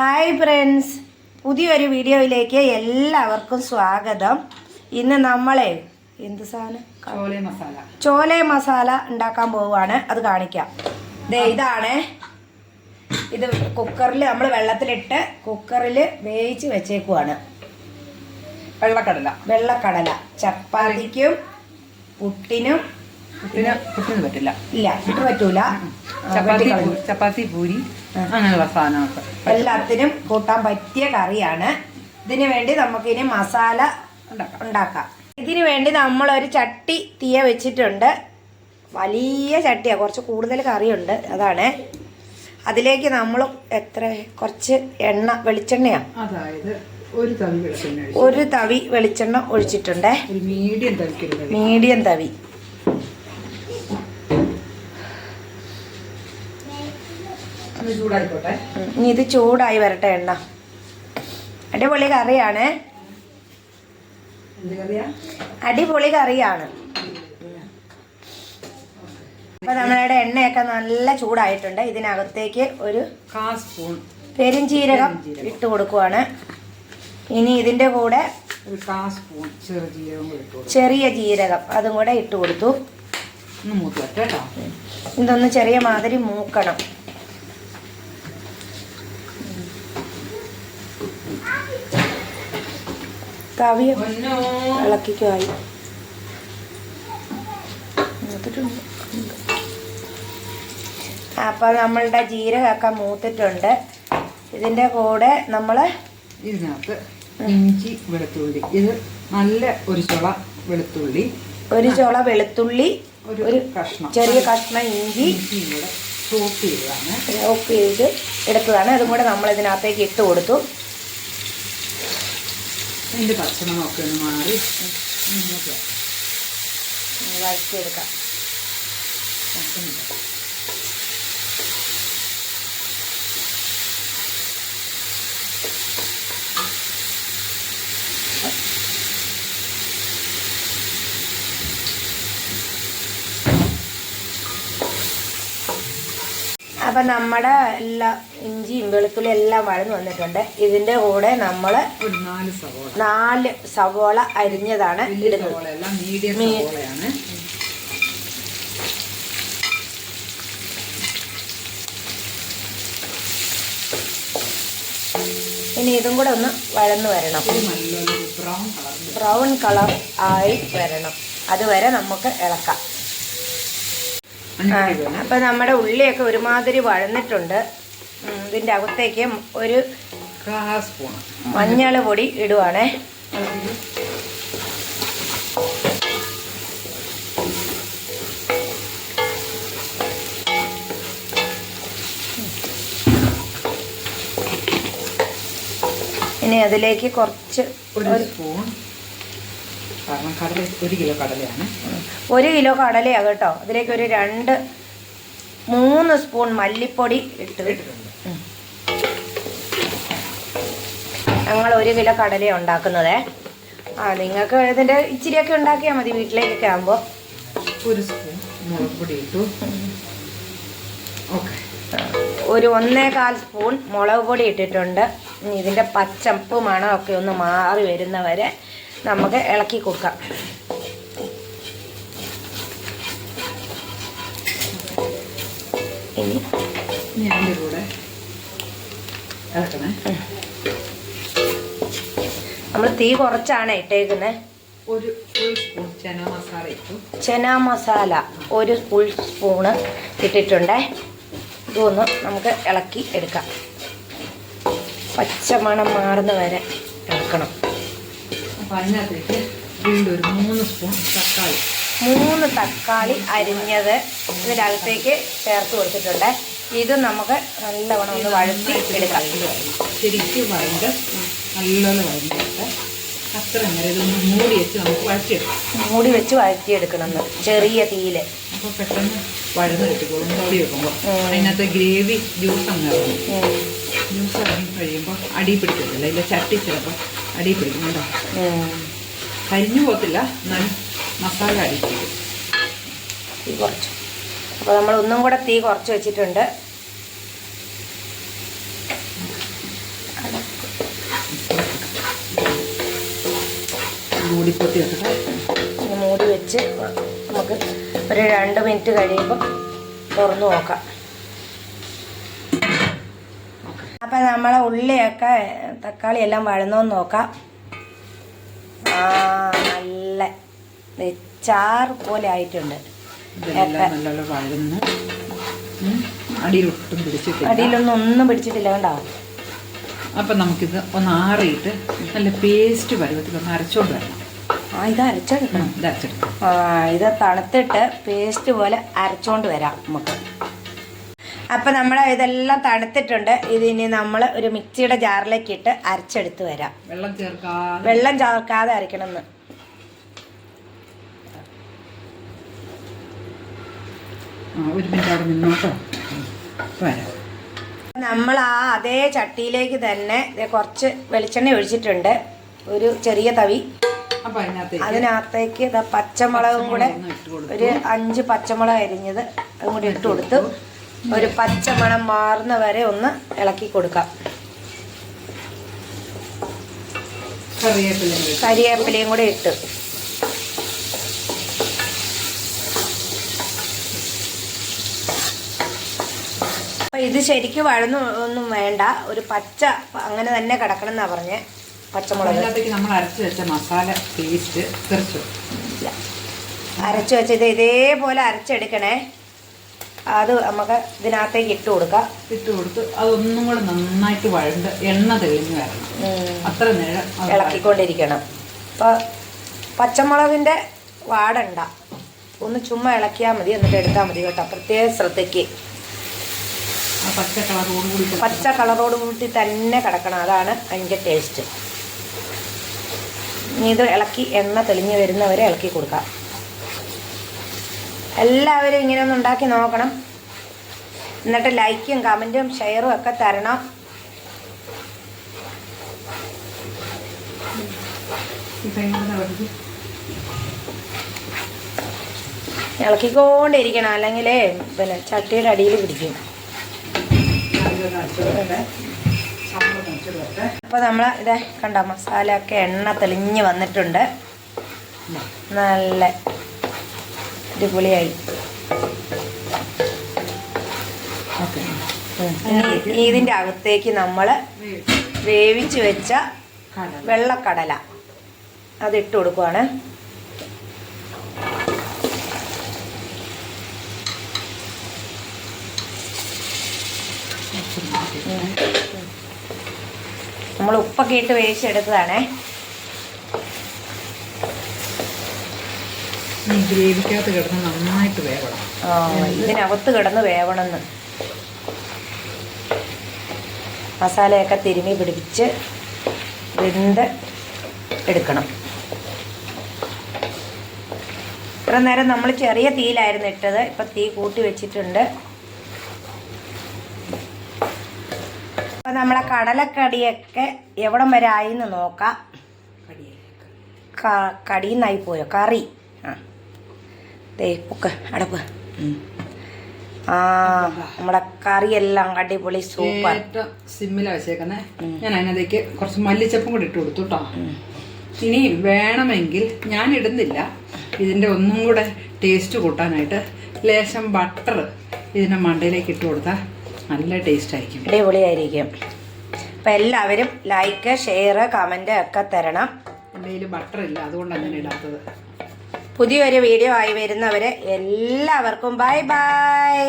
Hi friends പുതിയൊരു വീഡിയോയിലേക്ക് എല്ലാവർക്കും സ്വാഗതം. ഇന്ന് നമ്മളെ എന്ത് സാധനം? ചോല മസാല. ചോല മസാല ഉണ്ടാക്കാൻ പോവുകയാണ്. അത് കാണിക്കാം. ദേ ഇതാണ്. ഇത് കുക്കറിൽ നമ്മൾ വെള്ളത്തിലിട്ട് കുക്കറിൽ വേവിച്ച് വെച്ചേക്കുവാണ്. വെള്ളക്കടല. വെള്ളക്കടല. ചപ്പാത്തിക്കും പുട്ടിനും പുട്ടിന് പുട്ടിന് പറ്റില്ല. ഇല്ല പുട്ട് പറ്റൂല. ചപ്പാത്തി ചപ്പാത്തി പൂരി. അങ്ങനെയുള്ള സാധനമൊക്കെ എല്ലാത്തിനും കൂട്ടാൻ പറ്റിയ കറിയാണ്. ഇതിനു വേണ്ടി നമുക്കിനി മസാല ഉണ്ടാക്കാം. ഇതിനു വേണ്ടി നമ്മളൊരു ചട്ടി തീയ വെച്ചിട്ടുണ്ട്. വലിയ ചട്ടിയാണ് കുറച്ച് കൂടുതൽ കറിയുണ്ട് അതാണ്. അതിലേക്ക് നമ്മൾ എത്ര കുറച്ച് എണ്ണ വെളിച്ചെണ്ണയാണ് അതായത് ഒരു തവി വെളിച്ചെണ്ണ ഒരു തവി വെളിച്ചെണ്ണ ഒഴിച്ചിട്ടുണ്ട് മീഡിയം തവി ഒന്ന് ചൂടായിക്കോട്ടെ. ഇനി ഇത് ചൂടായി വരട്ടെ എണ്ണ. അടിപൊളി കറിയാണ്. അടിപൊളി കറിയാണ്. അപ്പൊ നമ്മളുടെ എണ്ണയൊക്കെ നല്ല ചൂടായിട്ടുണ്ട്. ഇതിനകത്തേക്ക് ഒരു സ്പൂൺ. പെരിഞ്ചീരകം പെരുംജീരകം. ഇട്ട് കൊടുക്കുവാണ്. ഇനി ഇതിന്റെ കൂടെ ചെറിയ ജീരകം അതും കൂടെ ഇട്ട് കൊടുത്തു. ഇതൊന്ന് ചെറിയ മാതിരി മൂക്കണം. ഒന്നോ ഇളക്കിക്കുമായി മൂത്തിട്ടുണ്ട്. അപ്പം നമ്മളുടെ ജീരകമൊക്കെ മൂത്തിട്ടുണ്ട്. ഇതിന്റെ കൂടെ നമ്മൾ ഇതിനകത്ത് ഇഞ്ചി വെളുത്തുള്ളി. ഇത് നല്ല ഒരു ചുള വെളുത്തുള്ളി. ഒരു ചുള വെളുത്തുള്ളി ഒരു കഷ്ണം. ചെറിയ കഷ്ണം ഇഞ്ചി. ചോപ്പ് ചെയ്തതാണ്. ഓഫ് ചെയ്ത് എടുത്തതാണ്. അതും കൂടെ നമ്മൾ ഇതിനകത്തേക്ക് ഇട്ട് കൊടുത്തു. അതിന്റെ ഭക്ഷണമൊക്കെ ഒന്ന് മാറി വഴറ്റിയെടുക്കാം വഴറ്റുന്നുണ്ട്. അപ്പം നമ്മുടെ എല്ലാ ഇഞ്ചിയും വെളുത്തുള്ളി എല്ലാം വഴന്നു വന്നിട്ടുണ്ട്. ഇതിന്റെ കൂടെ നമ്മൾ നാല് സവോള. അരിഞ്ഞതാണ് ഇടുന്നത്. ഇനി ഇതും കൂടെ ഒന്ന് വഴന്നു വരണം. ബ്രൗൺ കളർ ആയി വരണം. അതുവരെ നമുക്ക് ഇളക്കാം. അപ്പം നമ്മുടെ ഉള്ളിയൊക്കെ ഒരുമാതിരി വഴന്നിട്ടുണ്ട്. ഇതിന്റെ ഇതിന്റെ അകത്തേക്ക് ഒരു മഞ്ഞൾ മഞ്ഞൾ പൊടി ഇടുവാണേ. ഇനി അതിലേക്ക് കുറച്ച് ഒരു സ്പൂൺ. കാരണം കടല ഒരു കിലോ കടലയാണ്. ഒരു കിലോ കടലയാണ് കേട്ടോ. അതിലേക്ക് ഒരു രണ്ട് മൂന്ന് സ്പൂൺ മല്ലിപ്പൊടി ഇട്ട്. ഇട്ടിട്ടുണ്ട്. ഞങ്ങൾ ഒരു കിലോ കടല ഉണ്ടാക്കുന്നത്. ആ നിങ്ങൾക്ക് ഇതിന്റെ ഇച്ചിരിയൊക്കെ ഉണ്ടാക്കിയാൽ മതി വീട്ടിലേക്കൊക്കെ ആകുമ്പോൾ ഒരു സ്പൂൺ മുളക് പൊടി ഇട്ടു. ഓക്കെ. ഒരു ഒന്നേകാൽ സ്പൂൺ മുളക് പൊടി ഇട്ടിട്ടുണ്ട്. ഇതിന്റെ പച്ചപ്പ് മണമൊക്കെ ഒന്ന് മാറി വരുന്നവരെ നമുക്ക് ഇളക്കി കൊടുക്കാം. ഇനി കൂടെ ഇളക്കണേ. നമ്മൾ തീ കുറച്ചാണ് ഇട്ടേക്കുന്നത് ഒരു ഒരു സ്പൂൺ ചന മസാല ഇട്ടു. ചന മസാല ഒരു ഫുൾ സ്പൂണ് ഇട്ടിട്ടുണ്ടേ. ഇതൊന്ന് നമുക്ക് ഇളക്കി എടുക്കാം. പച്ചമണം മാറുന്ന വരെ ഇളക്കണം. അപ്പം അതിനകത്തേക്ക് വീണ്ടും ഒരു മൂന്ന് സ്പൂൺ തക്കാളി. മൂന്ന് തക്കാളി അരിഞ്ഞത് ഇതിനകത്തേക്ക് ചേർത്ത് കൊടുത്തിട്ടുണ്ട്. ഇത് നമുക്ക് നല്ലവണ്ണം ഒന്ന് വഴുത്തി എടുക്കാം. ശരിക്കും വഴണ്ട് നല്ലോണം വഴഞ്ഞിട്ട് അത്ര നേരം ഇതൊന്ന് മൂടി വെച്ച് നമുക്ക് വഴറ്റിയെടുക്കാം. മൂടി വെച്ച് വഴറ്റിയെടുക്കണം എടുക്കണം ചെറിയ തീയിൽ. അപ്പോൾ പെട്ടെന്ന് വഴന്ന് കിട്ടിക്കോളും. മൂടി വെക്കുമ്പോൾ. അതിനകത്ത് ഗ്രേവി ജ്യൂസ് അങ്ങനെ ജ്യൂസ് ഇറങ്ങി കഴിയുമ്പോൾ അടി പിടിക്കത്തില്ല. ഇല്ല ചട്ടി ചിലപ്പോൾ അടിയിൽ പിടിക്കും കേട്ടോ കരിഞ്ഞു പോകത്തില്ല എന്നാലും മസാല അടിയിൽ തീ കുറച്ചു. അപ്പോൾ നമ്മൾ ഒന്നും കൂടെ തീ കുറച്ച് വെച്ചിട്ടുണ്ട്. മൂടി വെച്ച് നമുക്ക് ഒരു രണ്ട് മിനിറ്റ് കഴിയുമ്പോൾ തുറന്നു നോക്കാം. അപ്പം നമ്മളെ ഉള്ളിയൊക്കെ തക്കാളി എല്ലാം വഴന്നോന്ന് നോക്കാം. ആ നല്ല വെച്ചാർ പോലെ ആയിട്ടുണ്ട്. അടിയിലൊട്ടും പിടിച്ചിട്ടില്ല. അടിയിലൊന്നും ഒന്നും പിടിച്ചിട്ടില്ല കണ്ടോ? അപ്പം നമുക്കിത് ഒന്ന് ആറിയിട്ട് നല്ല പേസ്റ്റ് പരുവത്തിൽ ഒന്ന് അരച്ചോണ്ട് വരണം. ആ ഇത് അരച്ചെടുക്കണം. ഇത് അരച്ചെടുക്കണം. ആ ഇത് തണുത്തിട്ട് പേസ്റ്റ് പോലെ അരച്ചോണ്ട് വരാം നമുക്ക്. അപ്പം നമ്മൾ ഇതെല്ലാം തണുത്തിട്ടുണ്ട്. ഇതിനി നമ്മൾ ഒരു മിക്സിയുടെ ജാറിലേക്ക് ഇട്ട് അരച്ചെടുത്ത് വരാം. വെള്ളം ചേർക്കാതെ. വെള്ളം ചേർക്കാതെ അരക്കണം എന്ന്. ഒരു മിനിറ്റ് അവിടെ നിന്നോട്ടോ വരാം. നമ്മൾ ആ അതേ ചട്ടിയിലേക്ക് തന്നെ കുറച്ച് വെളിച്ചെണ്ണ ഒഴിച്ചിട്ടുണ്ട്. ഒരു ചെറിയ തവി. അതിനകത്തേക്ക് പച്ചമുളകും കൂടെ. ഒരു അഞ്ച് പച്ചമുളക് അരിഞ്ഞത് അതും കൂടി ഇട്ട് കൊടുത്തു. ഒരു പച്ച മണം മാറുന്ന വരെ ഒന്ന് ഇളക്കി കൊടുക്കാം. കരിവേപ്പിലയും കൂടെ ഇട്ട്. അപ്പൊ ഇത് ശരിക്കും വഴന്നു ഒന്നും വേണ്ട. ഒരു പച്ച അങ്ങനെ തന്നെ കിടക്കണം എന്നാ പറഞ്ഞ. പച്ചമുളക്. നമ്മൾ അരച്ചു വെച്ച മസാല പേസ്റ്റ്. അരച്ചു വെച്ചത് ഇതേപോലെ അരച്ചെടുക്കണേ. അത് നമുക്ക് ഇതിനകത്തേക്ക് ഇട്ട് കൊടുക്കാം. ഇട്ട് കൊടുത്ത് അതൊന്നും കൂടെ നന്നായിട്ട് വഴണ്ട് എണ്ണ തെളിഞ്ഞ് വരണം. അത്ര നേരം ഇളക്കിക്കൊണ്ടിരിക്കണം. ഇപ്പോൾ പച്ചമുളകിന്റെ വാടണ്ട. ഒന്ന് ചുമ്മാ ഇളക്കിയാൽ മതി എന്നിട്ട് എടുത്താൽ മതി കേട്ടോ. പ്രത്യേക ശ്രദ്ധയ്ക്ക്. പച്ച കളറോട് കൂടി പച്ച കളറോട് കൂട്ടി തന്നെ കിടക്കണം. അതാണ് അതിന്റെ ടേസ്റ്റ്. ഇനി ഇത് ഇളക്കി എണ്ണ തെളിഞ്ഞ് വരുന്നവരെ ഇളക്കി കൊടുക്കാം. എല്ലാവരും ഇങ്ങനെ ഒന്ന് ഉണ്ടാക്കി നോക്കണം. എന്നിട്ട് ലൈക്കും കമന്റും ഷെയറും ഒക്കെ തരണം. ഇളക്കിക്കൊണ്ടിരിക്കണം. അല്ലെങ്കിൽ പിന്നെ ചട്ടിയുടെ അടിയിൽ പിടിക്കും. അപ്പൊ നമ്മൾ ഇതേ സമ്മതം അപ്പോൾ നമ്മൾ ഇത് കണ്ട മസാല ഒക്കെ എണ്ണ തെളിഞ്ഞ് വന്നിട്ടുണ്ട്. നല്ല അടിപൊളിയായി. ഇതിന്റെ അകത്തേക്ക് നമ്മൾ വേവിച്ച് വെച്ച കടല. വെള്ളക്കടല അതിട്ട് കൊടുക്കുവാണ്. നമ്മൾ ഉപ്പൊക്കെ ഇട്ട് വേവിച്ചെടുത്തതാണേ. ഈ ഗ്രേവിക്കകത്ത് കിടന്ന് നന്നായിട്ട് വേവണം. ആ, ഇതിനകത്ത് കിടന്ന് വേവണമെന്ന്. മസാലയൊക്കെ തിരുമ്മി പിടിപ്പിച്ച് വെന്ത് എടുക്കണം. ഇത്ര നേരം നമ്മൾ ചെറിയ തീയിലായിരുന്നു ഇട്ടത്. ഇപ്പം തീ കൂട്ടി വെച്ചിട്ടുണ്ട്. അപ്പം നമ്മളെ കടലക്കടിയൊക്കെ എവിടം വരെ ആയി എന്ന് നോക്കാം. കടിയിൽ നിന്നായി കടിയുന്നായി പോയോ? കറി. ദേ പൊക്ക് അടപ്പ് ആ നമ്മുടെ കറിയെല്ലാം അടിപൊളി സൂപ്പർ. സിമ്മിലാണ് വെച്ചേക്കുന്നേ. ഞാൻ അതിനകത്തേക്ക് കുറച്ച് മല്ലിച്ചപ്പും കൂടി ഇട്ട് കൊടുത്തു കേട്ടോ ഇനി വേണമെങ്കിൽ ഞാൻ ഇടുന്നില്ല. ഇതിന്റെ ഒന്നും കൂടെ ടേസ്റ്റ് കൂട്ടാനായിട്ട് ലേശം ബട്ടർ ഇതിന്റെ മണ്ടയിലേക്ക് ഇട്ട് കൊടുത്താൽ നല്ല ടേസ്റ്റ് ആയിരിക്കും. അടിപൊളിയായിരിക്കും. അപ്പം എല്ലാവരും ലൈക്ക് ഷെയർ കമന്റ് ഒക്കെ തരണം. എന്റെ ബട്ടർ ഇല്ല അതുകൊണ്ടാണ് ഞാൻ ഇടാത്തത്. പുതിയൊരു വീഡിയോ ആയി വരുന്നവരെ എല്ലാവർക്കും ബൈ ബൈ